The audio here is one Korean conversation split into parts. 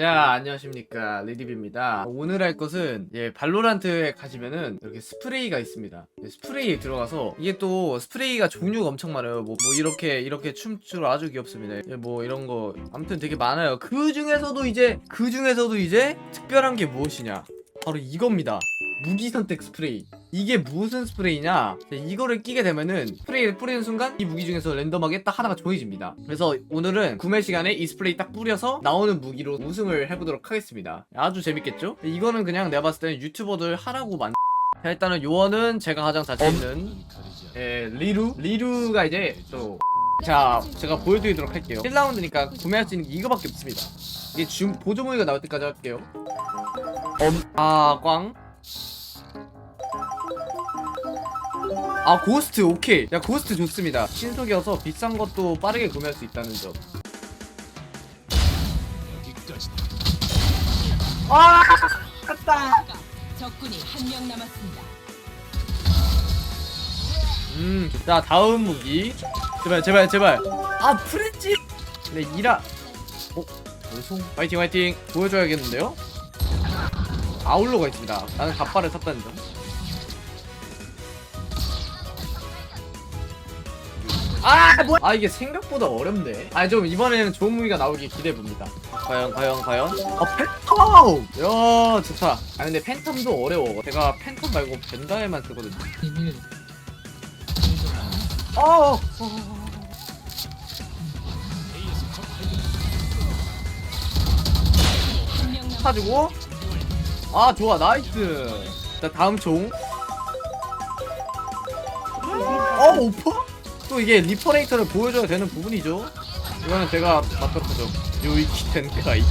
자 안녕하십니까. 리립입니다. 오늘 할 것은 예 발로란트에 가시면은 이렇게 스프레이가 있습니다. 예, 스프레이에 들어가서 이게 또 스프레이가 종류가 엄청 많아요. 뭐, 뭐 이렇게 이렇게 춤추러 아주 귀엽습니다. 예, 뭐 이런 거 아무튼 되게 많아요. 그 중에서도 이제 그 중에서도 이제 특별한 게 무엇이냐? 바로 이겁니다 무기 선택 스프레이 이게 무슨 스프레이냐 이거를 끼게 되면은 스프레이를 뿌리는 순간 이 무기 중에서 랜덤하게 딱 하나가 조이집니다 그래서 오늘은 구매 시간에 이 스프레이 딱 뿌려서 나오는 무기로 우승을 해보도록 하겠습니다 아주 재밌겠죠? 이거는 그냥 내가 봤을 때는 유튜버들 하라고 만 자, 일단은 요원은 제가 가장 자신 있는 예, 리루 리루가 이제 또 자, 제가 보여드리도록 할게요. 1라운드니까 구매할 수 있는 게 이거밖에 없습니다. 이게 줌 보조무늬가 나올 때까지 할게요. 엄, 아, 꽝. 아, 고스트, 오케이. 야, 고스트 좋습니다. 신속이어서 비싼 것도 빠르게 구매할 수 있다는 점. 아, 갔다. 적군이 한 명 남았습니다. 음, 자, 다음 무기. 제발, 제발, 제발. 아, 프렌치! 네, 이라. 어, 원송? 화이팅, 화이팅! 보여줘야겠는데요? 아울러가 있습니다. 나는 갑바를 샀다는 점. 아, 뭐? 아, 이게 생각보다 어렵네. 아, 좀 이번에는 좋은 무기가 나오길 기대해봅니다. 과연, 과연, 과연? 아, 팬텀! 야, 좋다. 아, 근데 팬텀도 어려워. 제가 팬텀 말고 벤다에만 쓰거든요. 어. 한명 남았. 사주고 아 좋아 나이스 자 다음 총 어, 오퍼? 또 이게 리퍼레이터를 보여줘야 되는 부분이죠. 이거는 제가 맞도록 하죠. 요이키 텐카이. 아.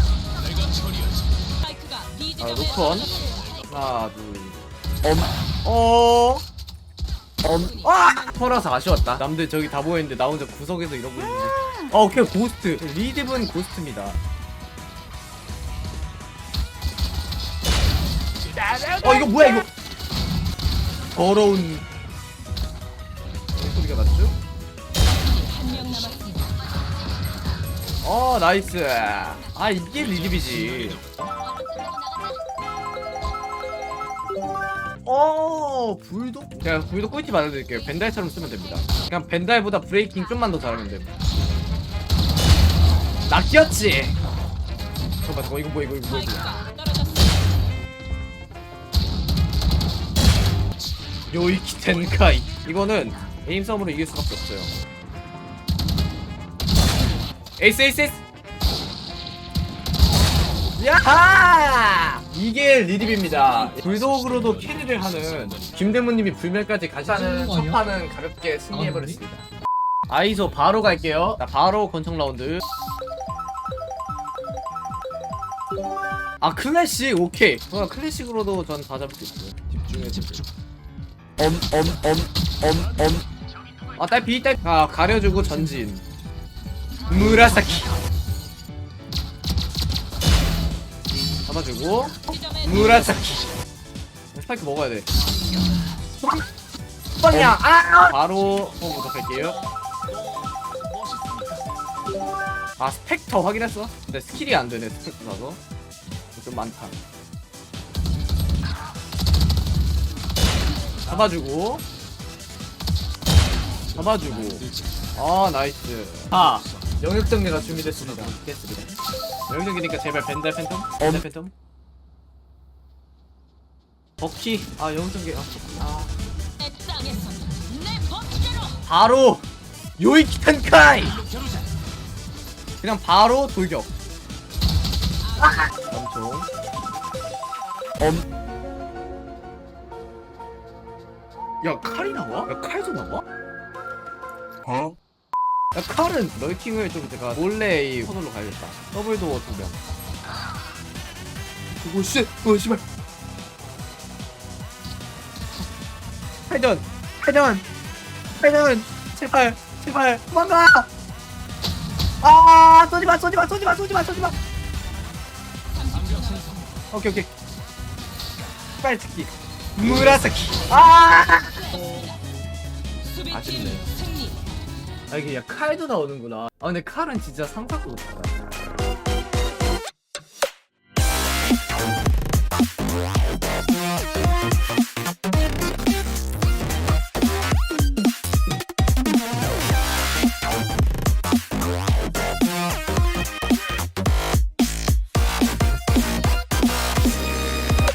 떨어졌습니다. 하나, 둘, 엄, 어, 엄, 아! 퍼라서 아쉬웠다. 남들 저기 다 모여있는데 나 혼자 구석에서 이러고 있는데. 어, 오케이, 고스트. 리드분 고스트입니다. 어, 이거 뭐야, 이거. 더러운. 무슨 소리가 났죠? 한명 남았습니다. 어, 나이스. 아, 이게 리립이지. 어, 불독? 제가 불독 꿀팁 알려드릴게요. 벤달처럼 쓰면 됩니다. 그냥 벤달보다 브레이킹 좀만 더 잘하면 돼요. 낚였지? 잠깐만, 잠깐, 이거 뭐야, 이거, 이거 뭐야, 이거. 스파이크가 떨어졌습니다. 요이키 텐카이. 이거는 에임 싸움으로 이길 수밖에 없어요. 에이스, 에이스, 에이스! 야하! 이게 리립입니다. 불독으로도 캐리를 하는 김대문님이 불멸까지 가시는 첫 판은 가볍게 승리해버렸습니다. 아이소 바로 갈게요. 자, 바로 권총 라운드. 아 클래식 오케이. 어, 클래식으로도 전 다 잡을 수 있어요. 집중해 집중. 엄 엄 엄 엄엄. 아 딸피 딸. 아 가려주고 전진. 무라사키. 잡아주고. 무라사키 스파이크 먹어야 돼. 빵이야. 아! 바로 호부터 갈게요. 아 스펙터 확인했어? 근데 스킬이 안 되네 스펙터라서. 좀 많다. 잡아주고. 잡아주고. 아 나이스. 아 영역정리가 준비됐습니다. 됐습니다. 영역정리니까 제발 벤달 팬텀? 벤달 팬텀? 버키. 아 영점개 아, 아 법대로 바로 요이키 텐카이! 그냥 바로 돌격. 엄청 엄 야 칼이 나와? 야 칼도 나와? 어? 야 칼은 널킹을 좀 제가 몰래 이 코너로 가야겠다. 더블도어 두 명. 오 씨 오 씨발. 회전! 회전! 회전! 제발! 제발! 도망가! 아 쏘지 마 쏘지 마 쏘지 마 쏘지 마 쏘지 마! 오케이 오케이. 빨리 특기. 무라사키 아! 아쉽네. 아 이게 야 칼도 나오는구나. 아 근데 칼은 진짜 상상도 못했다